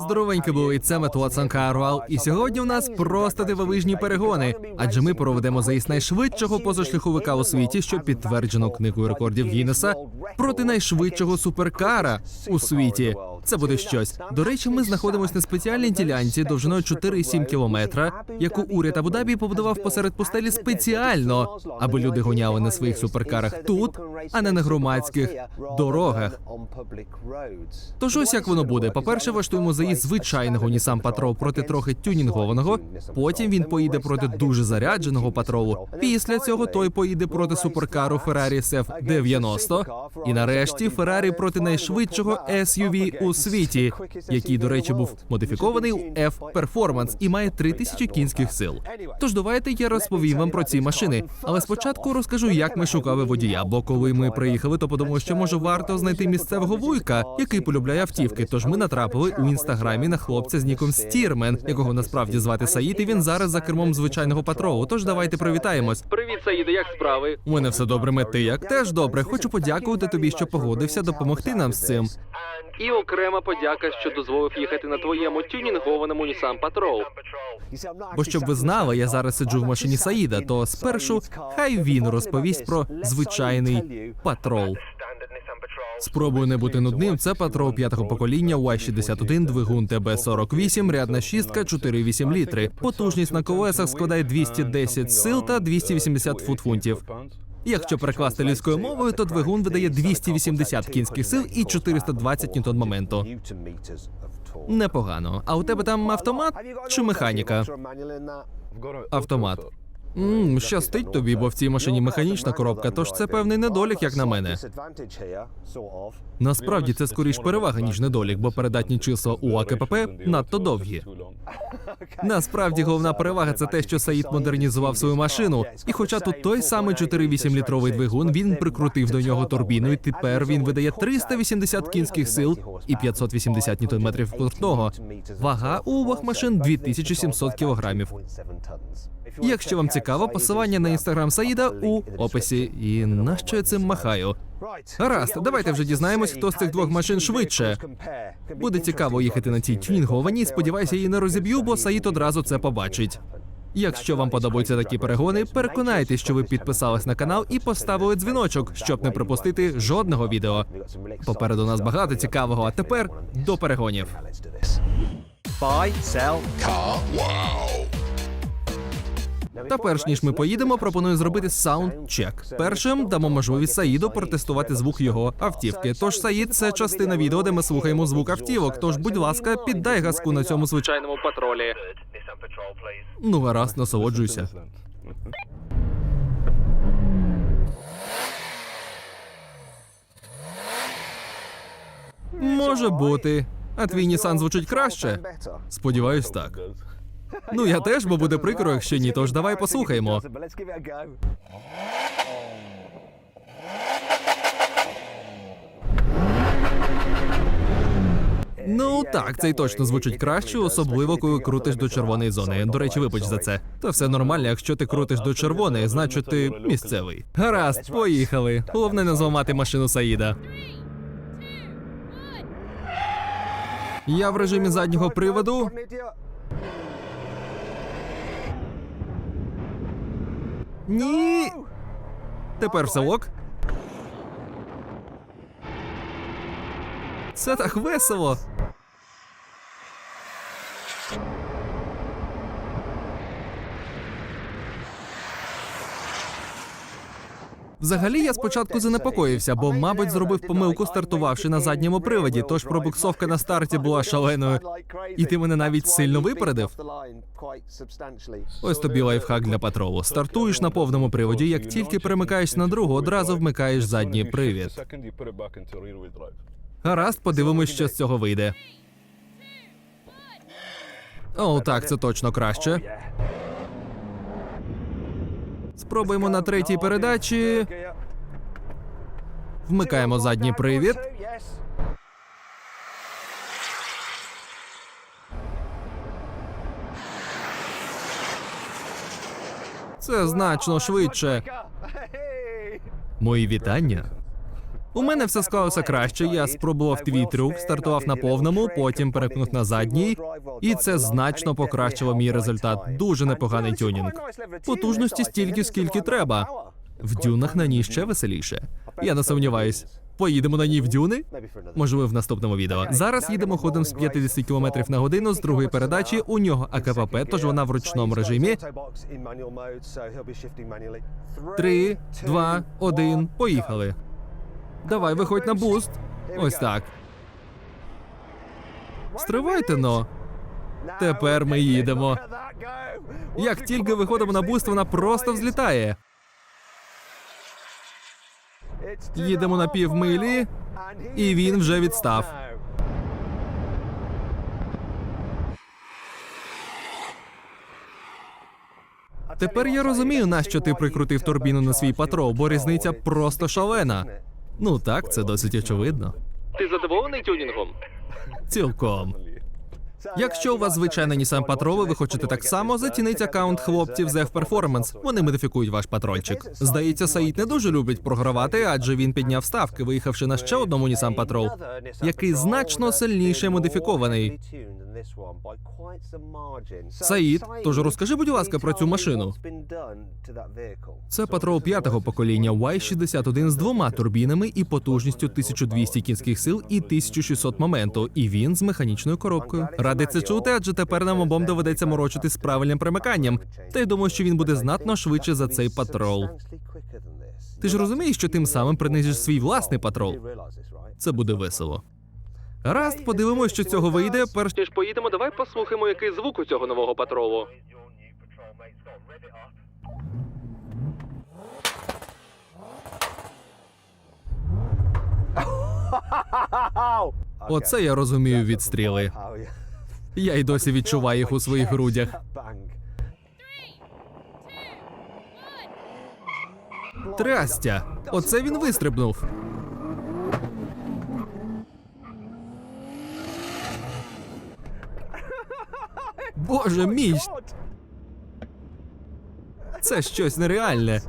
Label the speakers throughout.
Speaker 1: Здоровенькі були, це Метуацан Цанкаруал. І сьогодні у нас просто дивовижні перегони. Адже ми проведемо заїзд найшвидшого позашляховика у світі, що підтверджено книгою рекордів Гіннеса, проти найшвидшого суперкара у світі. Це буде щось. До речі, ми знаходимося на спеціальній ділянці довжиною 4,7 кілометра, яку уряд Абу-Дабі побудував посеред пустелі спеціально, аби люди гоняли на своїх суперкарах тут, а не на громадських дорогах. Тож ось як воно буде. По-перше, влаштуємо заїзд звичайного Nissan Patrol проти трохи тюнінгованого. Потім він поїде проти дуже зарядженого патролу. Після цього той поїде проти суперкару Ferrari SF 90. І нарешті Ferrari проти найшвидшого SUV у світі, який, до речі, був модифікований у F Performance і має 3000 кінських сил. Тож давайте я розповім вам про ці машини. Але спочатку розкажу, як ми шукали водія. Бо коли ми приїхали, то подумали, що може варто знайти місцевого вуйка, який полюбляє автівки. Тож ми натрапили у інстаграмі на хлопця з ніком Стірмен, якого насправді звати Саїд, і він зараз за кермом звичайного патролу. Тож давайте привітаємось. Привіт, Саїде, як справи? У мене все добре, мет, ти як теж добре. Хочу подякувати тобі, що погодився допомогти нам з цим. І окрема подяка, що дозволив їхати на твоєму тюнінгованому Nissan Patrol. Бо щоб ви знали, я зараз сиджу в машині Саїда, то спершу хай він розповість про звичайний патрол. Спробую не бути нудним. Це патрол п'ятого покоління Y61, двигун ТБ-48, рядна шістка, 4,8 літри. Потужність на колесах складає 210 сил та 280 фут-фунтів. Якщо перекласти людською мовою, то двигун видає 280 кінських сил і 420 ньютон моменту. Непогано. А у тебе там автомат чи механіка? Автомат. Мм, щастить тобі, бо в цій машині механічна коробка, тож це певний недолік, як на мене. Насправді це скоріш перевага, ніж недолік, бо передатні числа у АКПП надто довгі. Насправді головна перевага це те, що Саїд модернізував свою машину. І хоча тут той самий 4,8 літровий двигун, він прикрутив до нього турбіну, і тепер він видає 380 кінських сил і 580 ньютон-метрів крутного. Вага у обох машин 2700 кілограмів. Якщо вам цікаво, посилання на інстаграм Саїда у описі. І нащо я цим махаю? Гаразд, давайте вже дізнаємось, хто з цих двох машин швидше. Буде цікаво їхати на цій тюнінгованій. Сподіваюся, її не розіб'ю, бо Саїд одразу це побачить. Якщо вам подобаються такі перегони, переконайтесь, що ви підписались на канал і поставили дзвіночок, щоб не пропустити жодного відео. Попереду нас багато цікавого. А тепер до перегонів.
Speaker 2: Buy, sell.
Speaker 1: Та перш ніж ми поїдемо, пропоную зробити саундчек. Першим дамо можливість Саїду протестувати звук його автівки. Тож Саїд це частина відео, де ми слухаємо звук автівок. Тож, будь ласка, піддай газку на цьому звичайному патролі. Ну, гаразд, насолоджуйся. Може бути. А твій Нісан звучить краще? Сподіваюсь, так. Ну я теж, бо буде прикро, якщо ні. Тож давай послухаємо. Ну так, цей точно звучить краще, особливо коли крутиш до червоної зони. До речі, вибач за це. Та все нормально, якщо ти крутиш до червоної, значить ти місцевий. Гаразд, поїхали. Головне не зламати машину Саїда. Я в режимі заднього приводу. Ні. Тепер все ок. Це так весело. Взагалі я спочатку занепокоївся, бо, мабуть, зробив помилку, стартувавши на задньому приводі, тож пробуксовка на старті була шаленою. І ти мене навіть сильно випередив. Ось тобі лайфхак для патролу. Стартуєш на повному приводі, як тільки перемикаєш на другу, одразу вмикаєш задній привід. Гаразд, подивимось, що з цього вийде. О, так, це точно краще. Спробуємо на третій передачі. Вмикаємо задній привід. Це значно швидше. Мої вітання. У мене все склалося краще. Я спробував твій трюк, стартував на повному, потім перепнув на задній, і це значно покращило мій результат. Дуже непоганий тюнінг. Потужності стільки, скільки треба. В дюнах на ній ще веселіше. Я не сумніваюсь. Поїдемо на ній в дюни? Можливо, в наступному відео. Зараз їдемо ходом з 50 км на годину з другої передачі. У нього АКПП, тож вона в ручному режимі. Три, два, один, поїхали. Давай, виходь на буст. Ось так. Стривайте но. Тепер ми їдемо. Як тільки виходимо на буст, вона просто взлітає. Їдемо на півмилі, і він вже відстав. Тепер я розумію, нащо ти прикрутив турбіну на свій патрол, бо різниця просто шалена. Ну так, це досить очевидно. Ти задоволений тюнінгом? Цілком. Якщо у вас звичайна Nissan Patrol, ви хочете так само, зацініть аккаунт хлопців з Performance. Вони модифікують ваш патрольчик. Здається, Саїд не дуже любить програвати, адже він підняв ставки, виїхавши на ще одному Nissan Patrol, який значно сильніше модифікований. Саїд, тож розкажи, будь ласка, про цю машину. Це патрол п'ятого покоління Y61 з двома турбінами і потужністю 1200 кінських сил і 1600 моменту. І він з механічною коробкою. Радий це чути, адже тепер нам обом доведеться морочити з правильним примиканням. Та й думаю, що він буде знатно швидше за цей патрол. Ти ж розумієш, що тим самим принизиш свій власний патрол. Це буде весело. Гаразд, подивимось, що цього вийде. Перш ніж поїдемо, давай послухаємо, який звук у цього нового патролу. Оце я розумію відстріли. Я й досі відчуваю їх у своїх грудях. Трястя! Оце він вистрибнув. Боже мій! Це щось нереальне.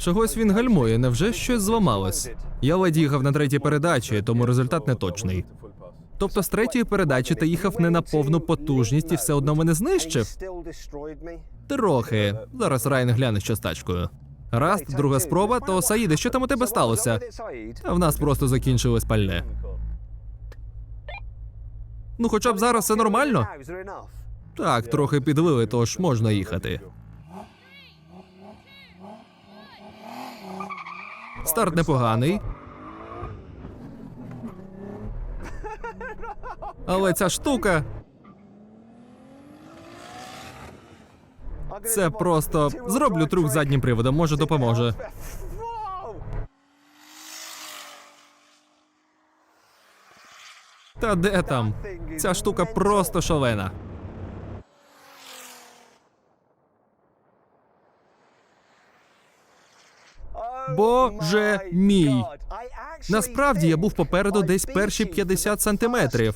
Speaker 1: Чогось він гальмує, невже щось зламалось? Я ледь їхав на третій передачі, тому результат не точний. Тобто з третьої передачі ти їхав не на повну потужність і все одно мене знищив? Трохи. Зараз Райан гляне, що з тачкою. Раз, друга спроба, то Саїде, що там у тебе сталося? А в нас просто закінчилось пальне. Ну, хоча б зараз все нормально. Так, трохи підлили, тож можна їхати. Старт непоганий. Але ця штука. Це просто зроблю трюк заднім приводом, може допоможе. Та де там? Ця штука просто шалена. Боже мій! Насправді я був попереду десь перші 50 сантиметрів.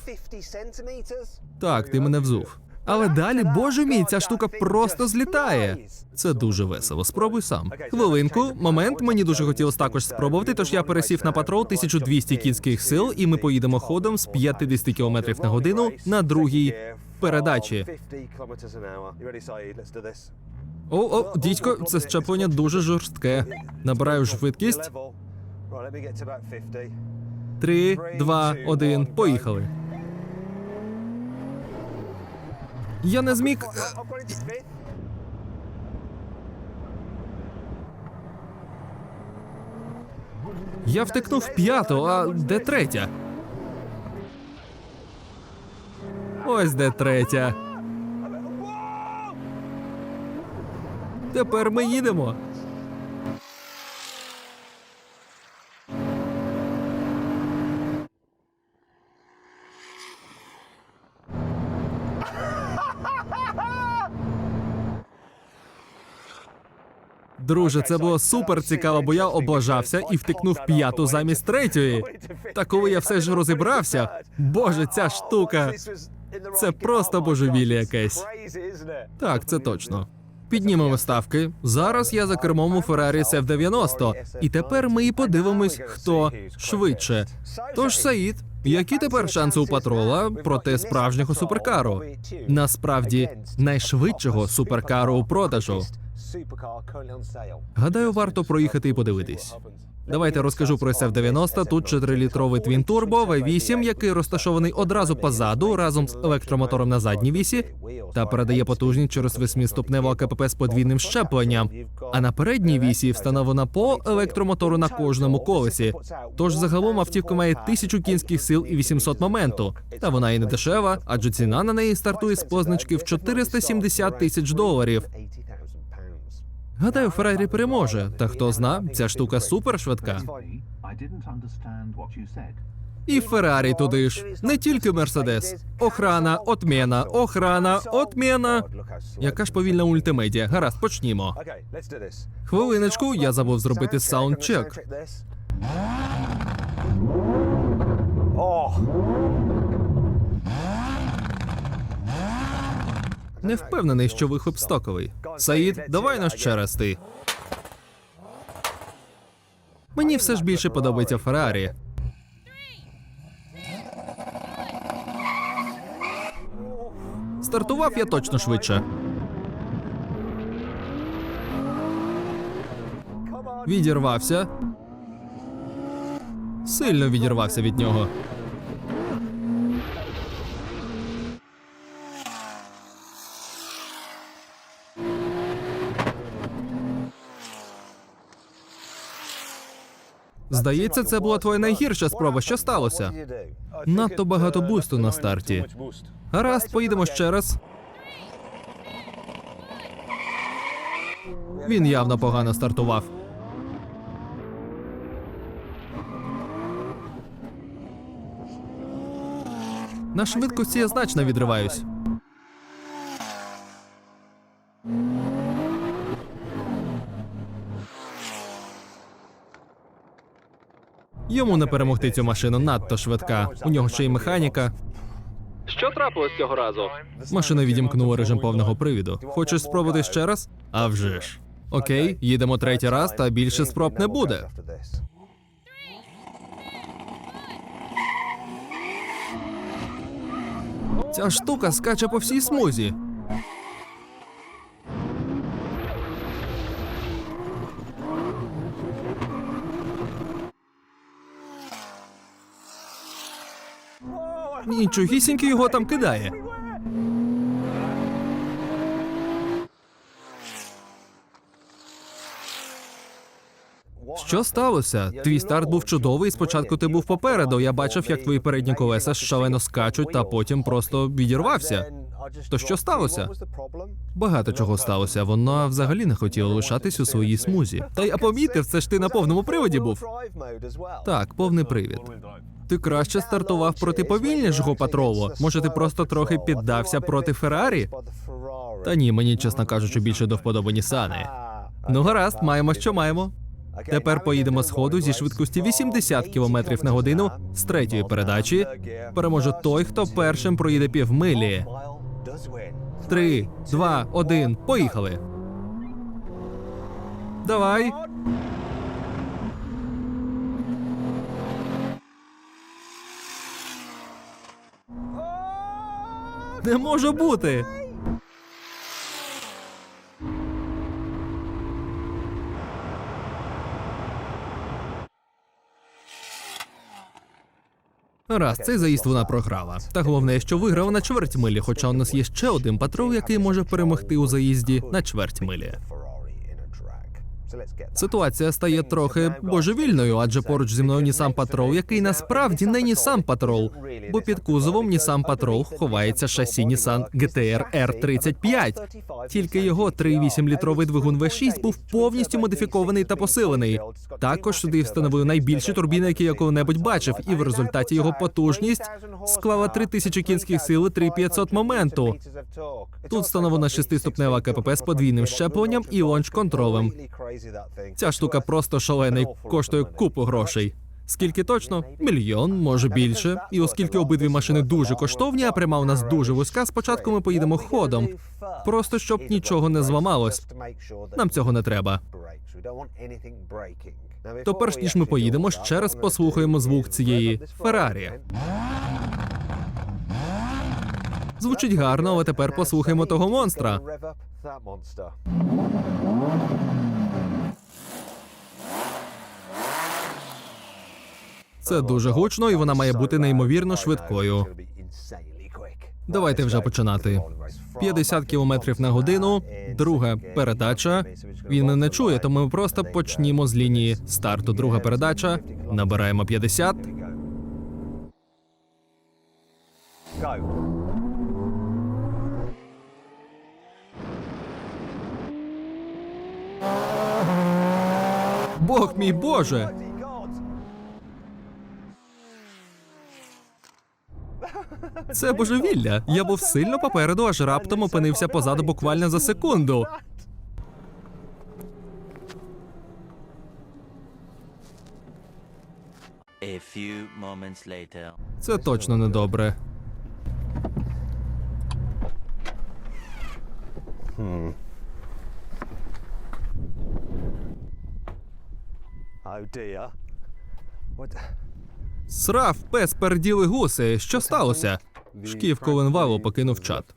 Speaker 1: Так, ти мене взув. Але далі, боже мій, ця штука просто злітає. Це дуже весело. Спробуй сам. Хвилинку, момент. Мені дуже хотілося також спробувати. Тож я пересів на патрол 1200 кінських сил, і ми поїдемо ходом з 50 км на годину на другій передачі. О, о, дідько, це щеплення дуже жорстке. Набираю швидкість. Три, два, один. Поїхали. Я не зміг. е, Я втикнув п'яту, а де третя? Ось де третя. Тепер ми їдемо. Друже, це було супер цікаво, бо я облажався і втикнув п'яту замість третьої. Та коли я все ж розібрався, боже, ця штука. Це просто божевілля якесь. Так, це точно. Піднімемо ставки. Зараз я за кермом у Феррарі SF90. І тепер ми і подивимось, хто швидше. Тож, Саїд, які тепер шанси у патрола проти справжнього суперкару? Насправді, найшвидшого суперкару у продажу. Гадаю, варто проїхати і подивитись. Давайте розкажу про SF90. Тут 4-літровий твін турбо V8, який розташований одразу позаду разом з електромотором на задній вісі та передає потужність через восьмиступневого КПП з подвійним щепленням. А на передній вісі встановлена по електромотору на кожному колесі. Тож загалом автівка має 1000 кінських сил і 800 моменту. Та вона і не дешева, адже ціна на неї стартує з позначки в 470 тисяч доларів. Гадаю, Феррарі переможе. Та хто зна, ця штука супер швидка.
Speaker 3: I didn't understand what you said.
Speaker 1: І Феррарі туди ж. Не тільки Мерседес. Охрана, отмена, охрана, отмена. Яка ж повільна ультимедія? Гаразд, почнімо. Хвилиночку, я забув зробити саундчек. Не впевнений, що вихоп стоковий. Саїд, давай нас ще раз ти. Мені все ж більше подобається Феррарі. Стартував я точно швидше. Відірвався. Сильно відірвався від нього. Здається, це була твоя найгірша спроба. Що сталося? Надто багато бусту на старті. Гаразд, поїдемо ще раз. Він явно погано стартував. На швидкості я значно відриваюсь. Йому не перемогти цю машину надто швидка. У нього ще й механіка. Що трапилось цього разу? Машина відімкнула режим повного привіду. Хочеш спробувати ще раз? А вже ж. Окей, їдемо третій раз, та більше спроб не буде. Ця штука скаче по всій смузі. Нічогісіньки його там кидає. Що сталося? Твій старт був чудовий. Спочатку ти був попереду. Я бачив, як твої передні колеса шалено скачуть, та потім просто відірвався. То що сталося? Багато чого сталося. Вона взагалі не хотіла лишатись у своїй смузі. Та я помітив, це ж ти на повному приводі був. Так, повний привід. Ти краще стартував проти повільнішого патролу. Може, ти просто трохи піддався проти Феррарі? Та ні, мені, чесно кажучи, більше до вподоби Нісани. Ну гаразд, маємо, що маємо. Тепер поїдемо з ходу зі швидкості 80 км на годину з третьої передачі. Переможе той, хто першим проїде півмилі. Три, два, один, поїхали. Давай. Не може бути. Раз, цей заїзд вона програла. Та головне, що виграв на чверть милі, хоча у нас є ще один патрул, який може перемогти у заїзді на чверть милі. Ситуація стає трохи божевільною, адже поруч зі мною Nissan Patrol, який насправді не Nissan Patrol, бо під кузовом Nissan Patrol ховається шасі Nissan GTR R35. Тільки його 3,8 літровий двигун V6 був повністю модифікований та посилений. Також сюди встановили найбільші турбіни, які я коли-небудь бачив, і в результаті його потужність склала 3000 кінських сил і 3500 моменту. Тут встановлена шестиступнева КПП з подвійним щепленням і лонч-контролем. Ця штука просто шалена і коштує купу грошей. Скільки точно? Мільйон, може більше. І оскільки обидві машини дуже коштовні, а пряма у нас дуже вузька, спочатку ми поїдемо ходом. Просто щоб нічого не зламалось. Нам цього не треба. То перш ніж ми поїдемо, ще раз послухаємо звук цієї Феррарі. Звучить гарно, але тепер послухаємо того монстра. Це дуже гучно, і вона має бути неймовірно швидкою. Давайте вже починати. 50 км на годину, друга передача. Він не чує, тому ми просто почнімо з лінії старту. Друга передача. Набираємо 50. Бог мій Боже! Це божевілля. Я був сильно попереду, аж раптом опинився позаду буквально за секунду.
Speaker 4: A few moments later.
Speaker 1: Це точно недобре.
Speaker 2: Oh dear. What?
Speaker 1: Срав, пес перділи гуси. Що сталося? Шкіф Коленвалу покинув чат.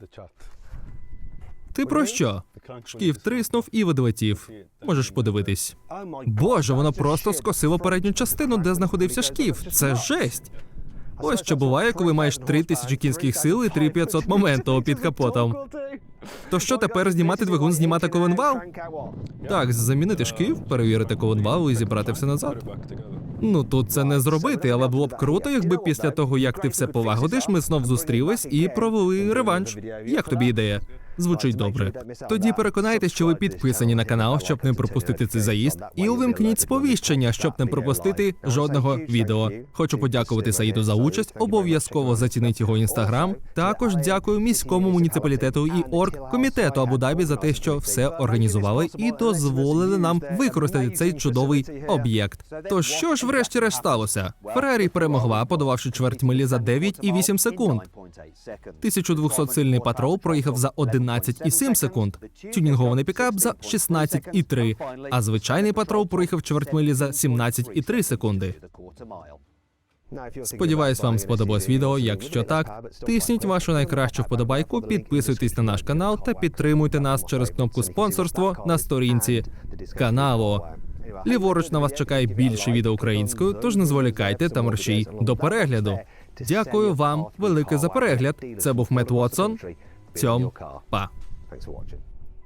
Speaker 1: Ти про що? Шкіф триснув і видлетів. Можеш подивитись. Боже, воно просто скосило передню частину, де знаходився шкіф. Це жесть. Ось що буває, коли маєш 3000 кінських сил і 3500 моменту під капотом. То що тепер знімати двигун, знімати коленвал? Так, замінити шкіф, перевірити коленвал і зібрати все назад. Ну тут це не зробити, але було б круто, якби після того, як ти все полагодиш, ми знов зустрілись і провели реванш. Як тобі ідея? Звучить добре. Тоді переконайтеся, що ви підписані на канал, щоб не пропустити цей заїзд, і увімкніть сповіщення, щоб не пропустити жодного відео. Хочу подякувати Саїду за участь. Обов'язково зацініть його інстаграм. Також дякую міському муніципалітету і оргкомітету Абу-Дабі за те, що все організували і дозволили нам використати цей чудовий об'єкт. То що ж врешті-решт сталося? Феррарі перемогла, подолавши чверть милі за 9,8 секунд. 1200 сильний патрол проїхав за 11,7 секунд. Тюнінгований пікап за 16,3, а звичайний патрол проїхав чверть милі за 17,3 секунди. Сподіваюсь, вам сподобалось відео. Якщо так, тисніть вашу найкращу вподобайку, підписуйтесь на наш канал та підтримуйте нас через кнопку спонсорство на сторінці каналу. Ліворуч на вас чекає більше відео українською, тож не зволікайте та мерщій до перегляду. Дякую вам велике за перегляд. Це був Мет Уотсон. John. Bye.
Speaker 2: Thanks for watching.